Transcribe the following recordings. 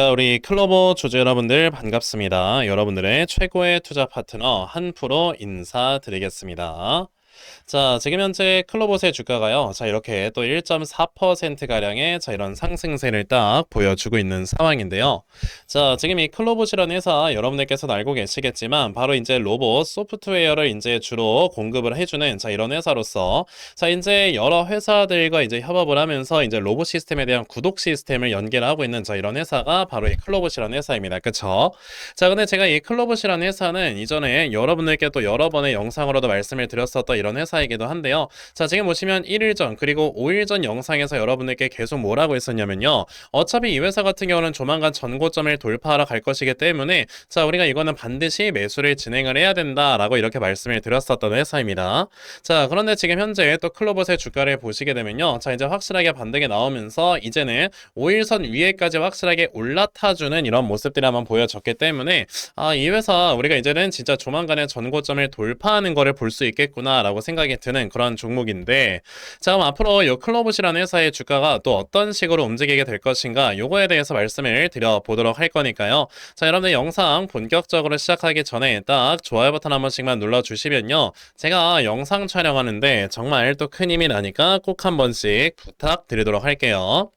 자, 우리 클로버 주주 여러분들 반갑습니다. 여러분들의 최고의 투자 파트너 한프로 인사드리겠습니다. 자, 지금 현재 클로봇의 주가가요. 자, 이렇게 또 1.4%가량의 자, 이런 상승세를 딱 보여주고 있는 상황인데요. 자, 지금 이 클로봇이라는 회사 여러분들께서는 알고 계시겠지만 바로 이제 로봇 소프트웨어를 이제 주로 공급을 해주는 자, 이런 회사로서 자, 이제 여러 회사들과 이제 협업을 하면서 이제 로봇 시스템에 대한 구독 시스템을 연결하고 있는 자, 이런 회사가 바로 이 클로봇이라는 회사입니다. 그쵸? 자, 근데 제가 이 클로봇이라는 회사는 이전에 여러분들께 또 여러 번의 영상으로도 말씀을 드렸었던 이런 회사이기도 한데요. 자, 지금 보시면 1일 전 그리고 5일 전 영상에서 여러분들께 계속 뭐라고 했었냐면요. 어차피 이 회사 같은 경우는 조만간 전고점을 돌파하러 갈 것이기 때문에 자, 우리가 이거는 반드시 매수를 진행을 해야 된다라고 이렇게 말씀을 드렸었던 회사입니다. 자, 그런데 지금 현재 또 클로봇의 주가를 보시게 되면요. 자, 이제 확실하게 반등이 나오면서 이제는 5일선 위에까지 확실하게 올라타주는 이런 모습들이 한번 보여졌기 때문에 아, 이 회사 우리가 이제는 진짜 조만간에 전고점을 돌파하는 거를 볼 수 있겠구나 라고 생각이 드는 그런 종목인데 자, 그럼 앞으로 이 클로봇이라는 회사의 주가가 또 어떤 식으로 움직이게 될 것인가 요거에 대해서 말씀을 드려보도록 할 거니까요. 자, 여러분들 영상 본격적으로 시작하기 전에 딱 좋아요 버튼 한 번씩만 눌러주시면요. 제가 영상 촬영하는데 정말 또 큰 힘이 나니까 꼭 한 번씩 부탁드리도록 할게요.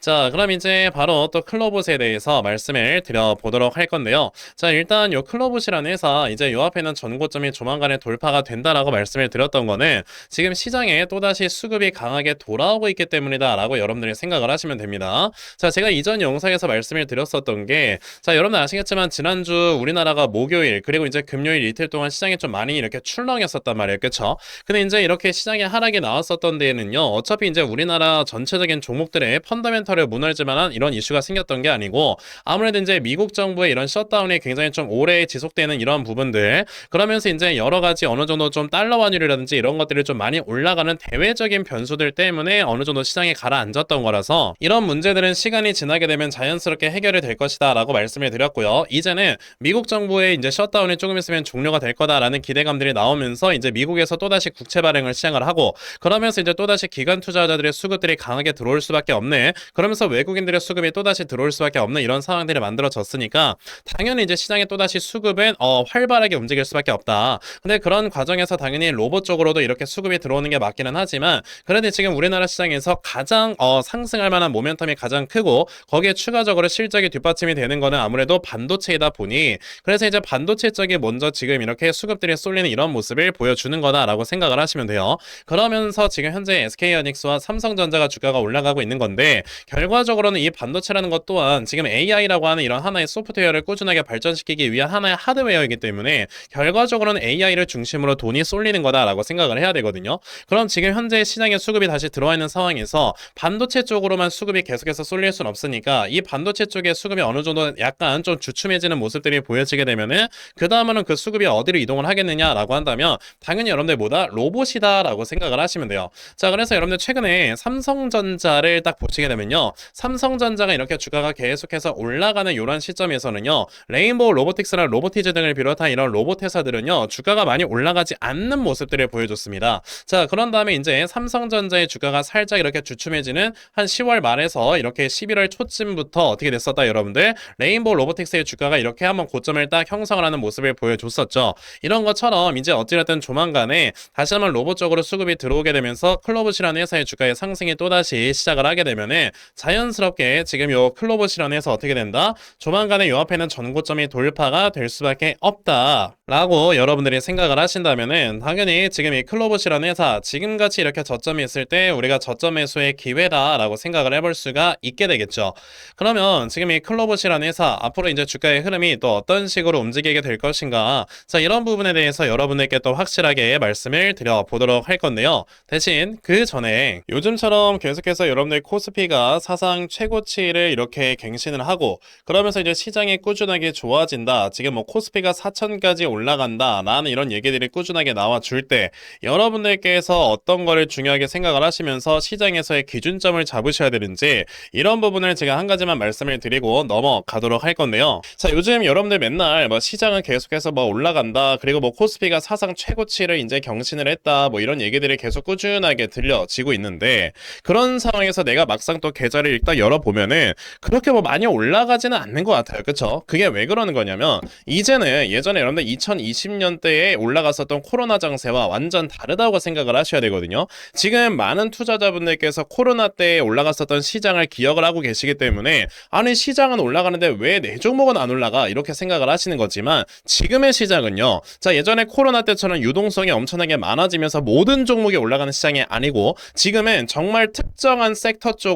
자, 그럼 이제 바로 또 클로봇에 대해서 말씀을 드려보도록 할 건데요. 자, 일단 요 클로봇이라는 회사, 이제 요 앞에는 전고점이 조만간에 돌파가 된다라고 말씀을 드렸던 거는 지금 시장에 또다시 수급이 강하게 돌아오고 있기 때문이다라고 여러분들이 생각을 하시면 됩니다. 자, 제가 이전 영상에서 말씀을 드렸었던 게, 자, 여러분 아시겠지만 지난주 우리나라가 목요일, 그리고 이제 금요일 이틀 동안 시장에 좀 많이 이렇게 출렁였었단 말이에요. 그쵸? 근데 이제 이렇게 시장에 하락이 나왔었던 데에는요, 어차피 이제 우리나라 전체적인 종목들의 펀 더멘털을 무너질 만한 이런 이슈가 생겼던 게 아니고 아무래도 이제 미국 정부의 이런 셧다운이 굉장히 좀 오래 지속되는 이런 부분들 그러면서 이제 여러 가지 어느 정도 좀 달러 환율이라든지 이런 것들이 좀 많이 올라가는 대외적인 변수들 때문에 어느 정도 시장에 가라앉았던 거라서 이런 문제들은 시간이 지나게 되면 자연스럽게 해결이 될 것이다 라고 말씀을 드렸고요. 이제는 미국 정부의 이제 셧다운이 조금 있으면 종료가 될 거다라는 기대감들이 나오면서 이제 미국에서 또다시 국채 발행을 시작을 하고 그러면서 이제 또다시 기관 투자자들의 수급들이 강하게 들어올 수밖에 없는 그러면서 외국인들의 수급이 또다시 들어올 수밖에 없는 이런 상황들이 만들어졌으니까 당연히 이제 시장에 또다시 수급은 어, 활발하게 움직일 수밖에 없다. 근데 그런 과정에서 당연히 로봇 쪽으로도 이렇게 수급이 들어오는 게 맞기는 하지만 그래도 지금 우리나라 시장에서 가장 어, 상승할 만한 모멘텀이 가장 크고 거기에 추가적으로 실적이 뒷받침이 되는 거는 아무래도 반도체이다 보니 그래서 이제 반도체 쪽이 먼저 지금 이렇게 수급들이 쏠리는 이런 모습을 보여주는 거다라고 생각을 하시면 돼요. 그러면서 지금 현재 SK하이닉스와 삼성전자가 주가가 올라가고 있는 건데 결과적으로는 이 반도체라는 것 또한 지금 AI라고 하는 이런 하나의 소프트웨어를 꾸준하게 발전시키기 위한 하나의 하드웨어이기 때문에 결과적으로는 AI를 중심으로 돈이 쏠리는 거다라고 생각을 해야 되거든요. 그럼 지금 현재 시장에 수급이 다시 들어와 있는 상황에서 반도체 쪽으로만 수급이 계속해서 쏠릴 수는 없으니까 이 반도체 쪽에 수급이 어느 정도 약간 좀 주춤해지는 모습들이 보여지게 되면은 그 다음에는 그 수급이 어디로 이동을 하겠느냐라고 한다면 당연히 여러분들 보다 로봇이다라고 생각을 하시면 돼요. 자 그래서 여러분들 최근에 삼성전자를 딱 보시게 되면요. 삼성전자가 이렇게 주가가 계속해서 올라가는 이런 시점에서는요. 레인보우 로보틱스나 로보티즈 등을 비롯한 이런 로봇 회사들은요. 주가가 많이 올라가지 않는 모습들을 보여줬습니다. 자, 그런 다음에 이제 삼성전자의 주가가 살짝 이렇게 주춤해지는 한 10월 말에서 이렇게 11월 초쯤부터 어떻게 됐었다 여러분들 레인보우 로보틱스의 주가가 이렇게 한번 고점을 딱 형성을 하는 모습을 보여줬었죠. 이런 것처럼 이제 어찌됐든 조만간에 다시 한번 로봇 쪽으로 수급이 들어오게 되면서 클로봇이라는 회사의 주가의 상승이 또다시 시작을 하게 되면은 자연스럽게 지금 요 클로봇이라는 회사 어떻게 된다? 조만간에 요 앞에는 전고점이 돌파가 될 수밖에 없다. 라고 여러분들이 생각을 하신다면은 당연히 지금 이 클로봇이라는 회사 지금같이 이렇게 저점이 있을 때 우리가 저점 매수의 기회다 라고 생각을 해볼 수가 있게 되겠죠. 그러면 지금 이 클로봇이라는 회사 앞으로 이제 주가의 흐름이 또 어떤 식으로 움직이게 될 것인가 자 이런 부분에 대해서 여러분들께 또 확실하게 말씀을 드려보도록 할 건데요. 대신 그 전에 요즘처럼 계속해서 여러분들 코스피 가 사상 최고치를 이렇게 갱신을 하고 그러면서 이제 시장이 꾸준하게 좋아진다. 지금 뭐 코스피가 4천까지 올라간다. 라는 이런 얘기들이 꾸준하게 나와 줄 때 여러분들께서 어떤 거를 중요하게 생각을 하시면서 시장에서의 기준점을 잡으셔야 되는지 이런 부분을 제가 한 가지만 말씀을 드리고 넘어가도록 할 건데요. 자, 요즘 여러분들 맨날 뭐 시장은 계속해서 뭐 올라간다. 그리고 뭐 코스피가 사상 최고치를 이제 경신을 했다. 뭐 이런 얘기들이 계속 꾸준하게 들려지고 있는데 그런 상황에서 내가 막상 막상 또 계좌를 일단 열어보면은 그렇게 뭐 많이 올라가지는 않는 것 같아요. 그쵸? 그게 왜 그러는 거냐면 이제는 예전에 여러분들 2020년대에 올라갔었던 코로나 장세와 완전 다르다고 생각을 하셔야 되거든요. 지금 많은 투자자분들께서 코로나 때 올라갔었던 시장을 기억을 하고 계시기 때문에 아니 시장은 올라가는데 왜 내 종목은 안 올라가 이렇게 생각을 하시는 거지만 지금의 시장은요. 자 예전에 코로나 때처럼 유동성이 엄청나게 많아지면서 모든 종목이 올라가는 시장이 아니고 지금은 정말 특정한 섹터 쪽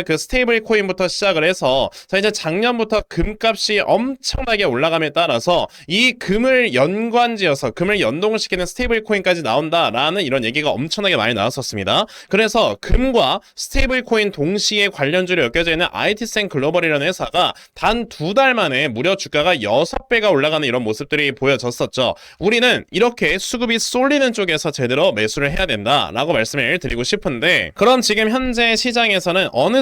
그 스테이블 코인부터 시작을 해서 자, 이제 작년부터 금값이 엄청나게 올라감에 따라서 이 금을 연관지어서 금을 연동을 시키는 스테이블 코인까지 나온다라는 이런 얘기가 엄청나게 많이 나왔었습니다. 그래서 금과 스테이블 코인 동시에 관련주로 엮여져 있는 IT센 글로벌이라는 회사가 단 두 달 만에 무려 주가가 6배가 올라가는 이런 모습들이 보여졌었죠. 우리는 이렇게 수급이 쏠리는 쪽에서 제대로 매수를 해야 된다라고 말씀을 드리고 싶은데 그럼 지금 현재 시장에서는 어느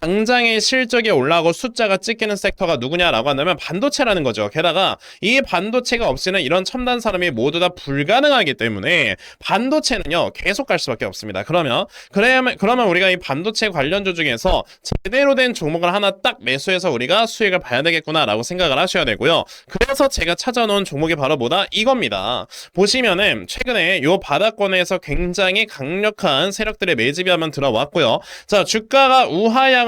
당장의 실적이 올라오고 숫자가 찍히는 섹터가 누구냐라고 한다면 반도체라는 거죠. 게다가 이 반도체가 없이는 이런 첨단 산업이 모두 다 불가능하기 때문에 반도체는요 계속 갈 수밖에 없습니다. 그러면 그러면 그러면 우리가 이 반도체 관련주 중에서 제대로 된 종목을 하나 딱 매수해서 우리가 수익을 봐야 되겠구나라고 생각을 하셔야 되고요. 그래서 제가 찾아놓은 종목이 바로 뭐다 이겁니다. 보시면은 최근에 요 바닥권에서 굉장히 강력한 세력들의 매집이 한번 들어왔고요. 자 주가가 우하향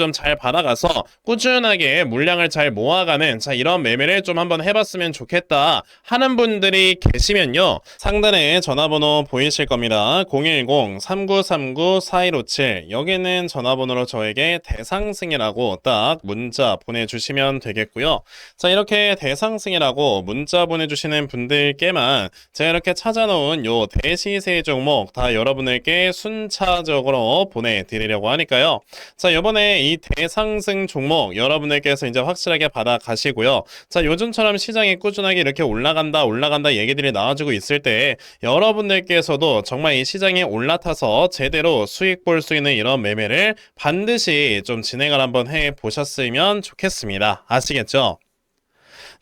좀 잘 받아가서 꾸준하게 물량을 잘 모아가는 자 이런 매매를 좀 한번 해봤으면 좋겠다 하는 분들이 계시면요. 상단에 전화번호 보이실 겁니다. 010-3939-4157 여기는 전화번호로 저에게 대상승이라고 딱 문자 보내주시면 되겠고요. 자 이렇게 대상승이라고 문자 보내주시는 분들께만 제가 이렇게 찾아놓은 요 대시세 종목 다 여러분들께 순차적으로 보내드리려고 하니까요. 자 요번에 이 대상승 종목 여러분들께서 이제 확실하게 받아 가시고요. 자, 요즘처럼 시장이 꾸준하게 이렇게 올라간다, 올라간다 얘기들이 나와주고 있을 때 여러분들께서도 정말 이 시장에 올라타서 제대로 수익 볼 수 있는 이런 매매를 반드시 좀 진행을 한번 해 보셨으면 좋겠습니다. 아시겠죠?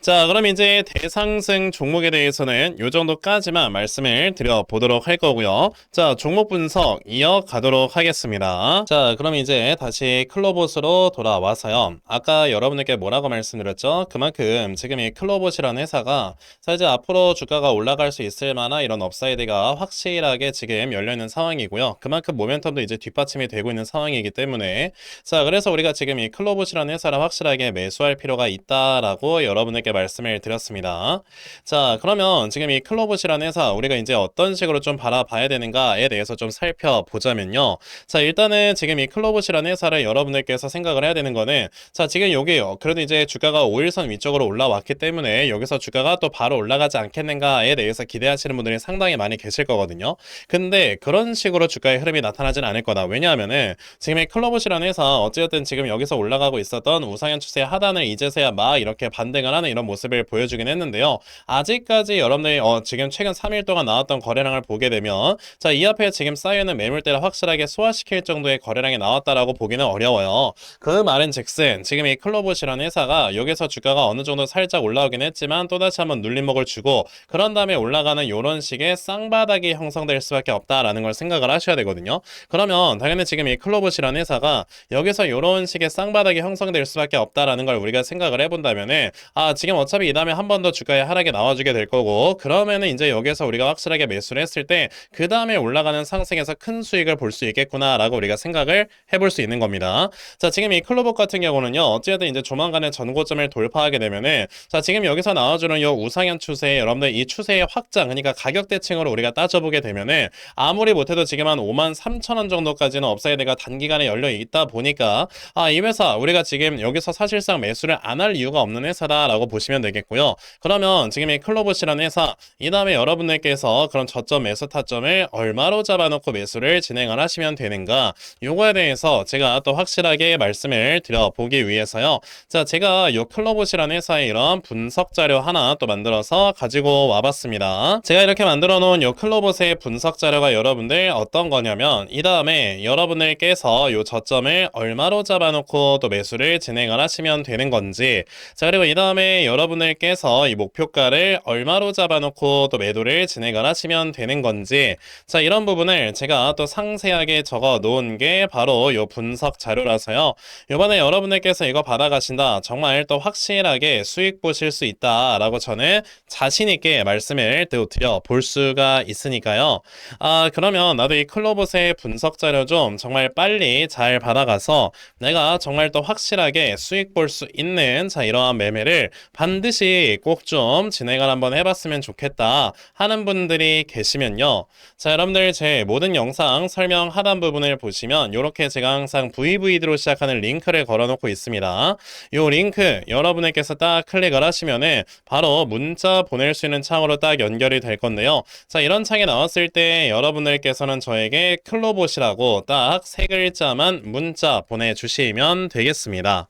자, 그럼 이제 대상승 종목에 대해서는 요 정도까지만 말씀을 드려보도록 할 거고요. 자, 종목 분석 이어가도록 하겠습니다. 자, 그럼 이제 다시 클로봇으로 돌아와서요. 아까 여러분들께 뭐라고 말씀드렸죠? 그만큼 지금 이 클로봇이라는 회사가 자, 이제 앞으로 주가가 올라갈 수 있을 만한 이런 업사이드가 확실하게 지금 열려있는 상황이고요. 그만큼 모멘텀도 이제 뒷받침이 되고 있는 상황이기 때문에 자, 그래서 우리가 지금 이 클로봇이라는 회사를 확실하게 매수할 필요가 있다라고 여러분 들께 말씀을 드렸습니다. 자, 그러면 지금 이 클로봇이라는 회사 우리가 이제 어떤 식으로 좀 바라봐야 되는가에 대해서 좀 살펴보자면요. 자, 일단은 지금 이 클로봇이라는 회사를 여러분들께서 생각을 해야 되는 거는 자, 지금 여기요. 그래도 이제 주가가 5일선 위쪽으로 올라왔기 때문에 여기서 주가가 또 바로 올라가지 않겠는가에 대해서 기대하시는 분들이 상당히 많이 계실 거거든요. 근데 그런 식으로 주가의 흐름이 나타나지는 않을 거다. 왜냐하면은 지금 이 클로봇이라는 회사 어쨌든 지금 여기서 올라가고 있었던 우상현 추세 하단을 이제서야 막 이렇게 반등을 하는 이런 이런 모습을 보여주긴 했는데요. 아직까지 여러분들이 어, 지금 최근 3일 동안 나왔던 거래량을 보게 되면 자, 이 앞에 지금 쌓여있는 매물대를 확실하게 소화시킬 정도의 거래량이 나왔다라고 보기는 어려워요. 그 말은 즉슨 지금 이 클로봇이라는 회사가 여기서 주가가 어느 정도 살짝 올라오긴 했지만 또다시 한번 눌림목을 주고 그런 다음에 올라가는 이런 식의 쌍바닥이 형성될 수밖에 없다라는 걸 생각을 하셔야 되거든요. 그러면 당연히 지금 이 클로봇이라는 회사가 여기서 이런 식의 쌍바닥이 형성될 수밖에 없다라는 걸 우리가 생각을 해본다면은 아 지금 어차피 이 다음에 한 번 더 주가의 하락이 나와주게 될 거고 그러면은 이제 여기서 우리가 확실하게 매수를 했을 때 그 다음에 올라가는 상승에서 큰 수익을 볼 수 있겠구나라고 우리가 생각을 해볼 수 있는 겁니다. 자 지금 이 클로봇 같은 경우는요 어찌됐든 이제 조만간에 전고점을 돌파하게 되면은 자 지금 여기서 나와주는 이 우상향 추세 여러분들 이 추세의 확장 그러니까 가격 대칭으로 우리가 따져보게 되면은 아무리 못해도 지금 한 5만 3천 원 정도까지는 업사이드가 단기간에 열려 있다 보니까 아 이 회사 우리가 지금 여기서 사실상 매수를 안 할 이유가 없는 회사다라고 보 시면 되겠고요. 그러면 지금 이 클로봇이라는 회사 이 다음에 여러분들께서 그런 저점 매수 타점을 얼마로 잡아놓고 매수를 진행을 하시면 되는가 요거에 대해서 제가 또 확실하게 말씀을 드려보기 위해서요. 자 제가 요 클로봇이라는 회사의 이런 분석 자료 하나 또 만들어서 가지고 와봤습니다. 제가 이렇게 만들어 놓은 요 클로봇의 분석 자료가 여러분들 어떤 거냐면 이 다음에 여러분들께서 요 저점을 얼마로 잡아놓고 또 매수를 진행을 하시면 되는 건지 자 그리고 이 다음에 여러분들께서 이 목표가를 얼마로 잡아놓고 또 매도를 진행을 하시면 되는 건지 자 이런 부분을 제가 또 상세하게 적어 놓은 게 바로 요 분석 자료라서요. 이번에 여러분들께서 이거 받아가신다 정말 또 확실하게 수익 보실 수 있다라고 저는 자신 있게 말씀을 또 드려 볼 수가 있으니까요. 아 그러면 나도 이 클로봇의 분석 자료 좀 정말 빨리 잘 받아가서 내가 정말 또 확실하게 수익 볼 수 있는 자 이러한 매매를 반드시 꼭 좀 진행을 한번 해봤으면 좋겠다 하는 분들이 계시면요. 자 여러분들 제 모든 영상 설명 하단 부분을 보시면 이렇게 제가 항상 VVD로 시작하는 링크를 걸어놓고 있습니다. 이 링크 여러분들께서 딱 클릭을 하시면은 바로 문자 보낼 수 있는 창으로 딱 연결이 될 건데요. 자 이런 창이 나왔을 때 여러분들께서는 저에게 클로봇이라고 딱 세 글자만 문자 보내주시면 되겠습니다.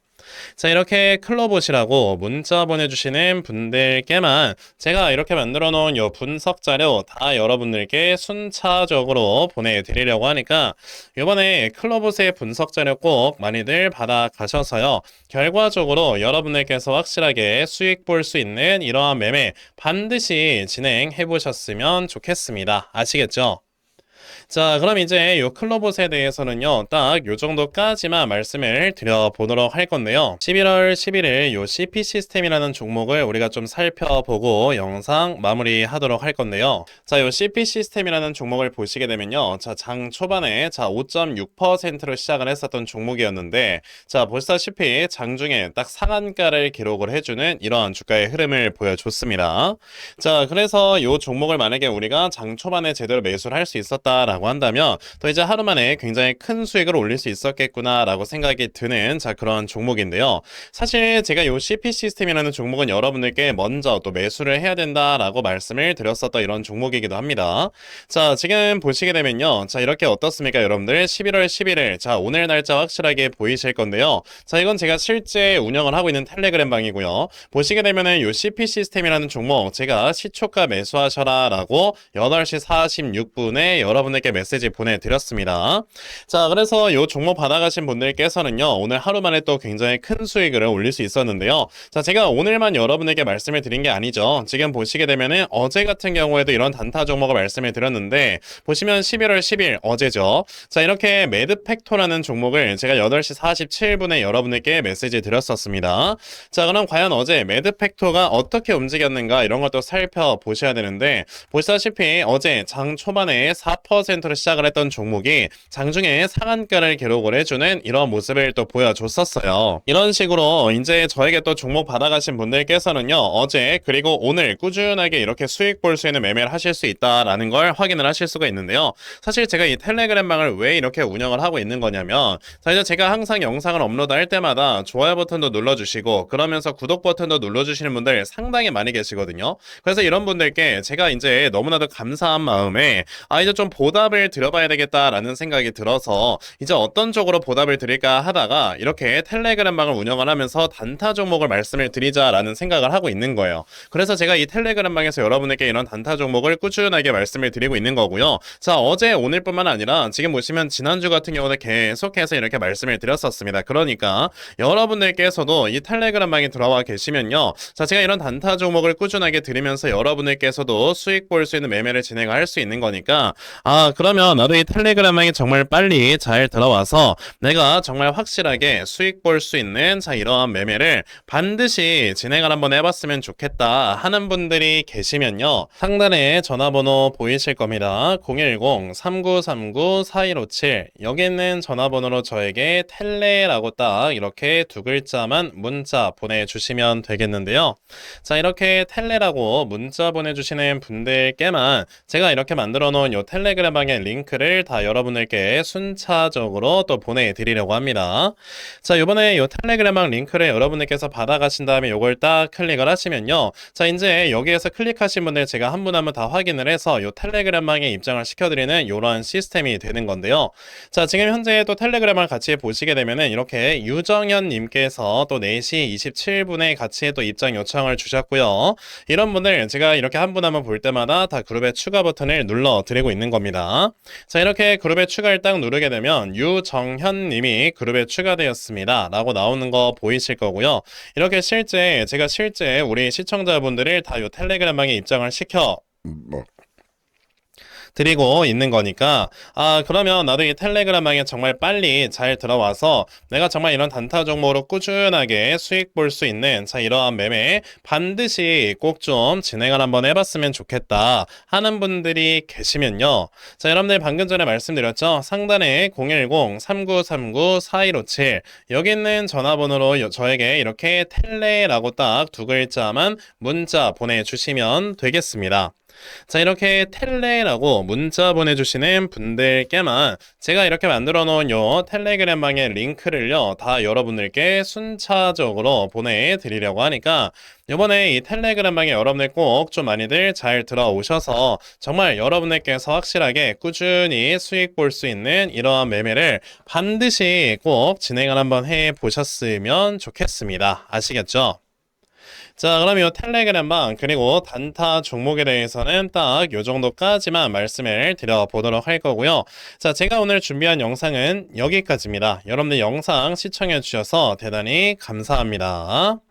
자 이렇게 클로봇이라고 문자 보내주시는 분들께만 제가 이렇게 만들어 놓은 요 분석 자료 다 여러분들께 순차적으로 보내드리려고 하니까 이번에 클로봇의 분석 자료 꼭 많이들 받아 가셔서요 결과적으로 여러분들께서 확실하게 수익 볼 수 있는 이러한 매매 반드시 진행해 보셨으면 좋겠습니다 아시겠죠? 자, 그럼 이제 요 클로봇에 대해서는요, 딱 요 정도까지만 말씀을 드려보도록 할 건데요. 11월 11일 요 CP 시스템이라는 종목을 우리가 좀 살펴보고 영상 마무리하도록 할 건데요. 자, 요 CP 시스템이라는 종목을 보시게 되면요. 자, 장 초반에 자, 5.6%로 시작을 했었던 종목이었는데, 자, 보시다시피 장중에 딱 상한가를 기록을 해주는 이러한 주가의 흐름을 보여줬습니다. 자, 그래서 요 종목을 만약에 우리가 장 초반에 제대로 매수를 할 수 있었다 라고 한다면 또 이제 하루 만에 굉장히 큰 수익을 올릴 수 있었겠구나라고 생각이 드는 자 그런 종목인데요. 사실 제가 요 CP 시스템이라는 종목은 여러분들께 먼저 또 매수를 해야 된다라고 말씀을 드렸었던 이런 종목이기도 합니다. 자, 지금 보시게 되면요. 자, 이렇게 어떻습니까, 여러분들? 11월 11일. 자, 오늘 날짜 확실하게 보이실 건데요. 자, 이건 제가 실제 운영을 하고 있는 텔레그램 방이고요. 보시게 되면은 요 CP 시스템이라는 종목 제가 시초가 매수하셔라라고 8시 46분에 여러분 들께 메시지 보내드렸습니다. 자, 그래서 요 종목 받아가신 분들께서는요, 오늘 하루 만에 또 굉장히 큰 수익을 올릴 수 있었는데요. 자, 제가 오늘만 여러분에게 말씀을 드린 게 아니죠. 지금 보시게 되면은 어제 같은 경우에도 이런 단타 종목을 말씀을 드렸는데, 보시면 11월 10일 어제죠. 자, 이렇게 매드팩토라는 종목을 제가 8시 47분에 여러분에게 메시지 드렸었습니다. 자, 그럼 과연 어제 매드팩토가 어떻게 움직였는가 이런 것도 살펴보셔야 되는데, 보시다시피 어제 장 초반에 4%로 시작을 했던 종목이 장중에 상한가를 기록을 해주는 이런 모습을 또 보여줬었어요. 이런 식으로 이제 저에게 또 종목 받아가신 분들께서는요, 어제 그리고 오늘 꾸준하게 이렇게 수익 볼 수 있는 매매를 하실 수 있다라는 걸 확인을 하실 수가 있는데요. 사실 제가 이 텔레그램방을 왜 이렇게 운영을 하고 있는 거냐면, 자, 이제 제가 항상 영상을 업로드 할 때마다 좋아요 버튼도 눌러주시고, 그러면서 구독 버튼도 눌러주시는 분들 상당히 많이 계시거든요. 그래서 이런 분들께 제가 이제 너무나도 감사한 마음에, 아, 이제 좀 보다 보답을 드려봐야 되겠다라는 생각이 들어서 이제 어떤 쪽으로 보답을 드릴까 하다가 이렇게 텔레그램방을 운영을 하면서 단타 종목을 말씀을 드리자라는 생각을 하고 있는 거예요. 그래서 제가 이 텔레그램방에서 여러분에게 이런 단타 종목을 꾸준하게 말씀을 드리고 있는 거고요. 자, 어제 오늘뿐만 아니라 지금 보시면 지난주 같은 경우는 계속해서 이렇게 말씀을 드렸었습니다. 그러니까 여러분들께서도 이 텔레그램방에 들어와 계시면요. 자, 제가 이런 단타 종목을 꾸준하게 드리면서 여러분들께서도 수익 볼 수 있는 매매를 진행할 수 있는 거니까 아, 그러면 나도 이 텔레그램방에 정말 빨리 잘 들어와서 내가 정말 확실하게 수익 볼 수 있는 자, 이러한 매매를 반드시 진행을 한번 해봤으면 좋겠다 하는 분들이 계시면요. 상단에 전화번호 보이실 겁니다. 010-3939-4157 여기 있는 전화번호로 저에게 텔레라고 딱 이렇게 두 글자만 문자 보내주시면 되겠는데요. 자, 이렇게 텔레라고 문자 보내주시는 분들께만 제가 이렇게 만들어 놓은 요 텔레그램 방의 링크를 다 여러분들께 순차적으로 또 보내드리려고 합니다. 자, 이번에 요 텔레그램 방 링크를 여러분들께서 받아가신 다음에 요걸 딱 클릭을 하시면요. 자, 이제 여기에서 클릭하신 분들 제가 한 분 한 분 다 확인을 해서 요 텔레그램 방에 입장을 시켜드리는 이러한 시스템이 되는 건데요. 자, 지금 현재 또 텔레그램을 같이 보시게 되면은 이렇게 유정현 님께서 또 4시 27분에 같이 또 입장 요청을 주셨고요. 이런 분들 제가 이렇게 한 분 한 분 볼 때마다 다 그룹에 추가 버튼을 눌러 드리고 있는 겁니다. 자, 이렇게 그룹에 추가를 딱 누르게 되면 유정현 님이 그룹에 추가되었습니다. 라고 나오는 거 보이실 거고요. 이렇게 실제 제가 실제 우리 시청자분들을 다 요 텔레그램 방에 입장을 시켜 뭐 드리고 있는 거니까. 아 그러면 나도 이 텔레그램 방에 정말 빨리 잘 들어와서 내가 정말 이런 단타 종목으로 꾸준하게 수익 볼 수 있는 자 이러한 매매 반드시 꼭 좀 진행을 한번 해봤으면 좋겠다 하는 분들이 계시면요. 자 여러분들 방금 전에 말씀드렸죠? 상단에 010-3939-4157 여기 있는 전화번호로 여- 저에게 이렇게 텔레라고 딱 두 글자만 문자 보내주시면 되겠습니다. 자, 이렇게 텔레라고 문자 보내주시는 분들께만 제가 이렇게 만들어 놓은 요 텔레그램 방의 링크를요, 다 여러분들께 순차적으로 보내드리려고 하니까 이번에 이 텔레그램 방에 여러분들 꼭 좀 많이들 잘 들어오셔서 정말 여러분들께서 확실하게 꾸준히 수익 볼 수 있는 이러한 매매를 반드시 꼭 진행을 한번 해 보셨으면 좋겠습니다. 아시겠죠? 자, 그럼 이 텔레그램방 그리고 단타 종목에 대해서는 딱 요 정도까지만 말씀을 드려보도록 할 거고요. 자, 제가 오늘 준비한 영상은 여기까지입니다. 여러분들 영상 시청해 주셔서 대단히 감사합니다.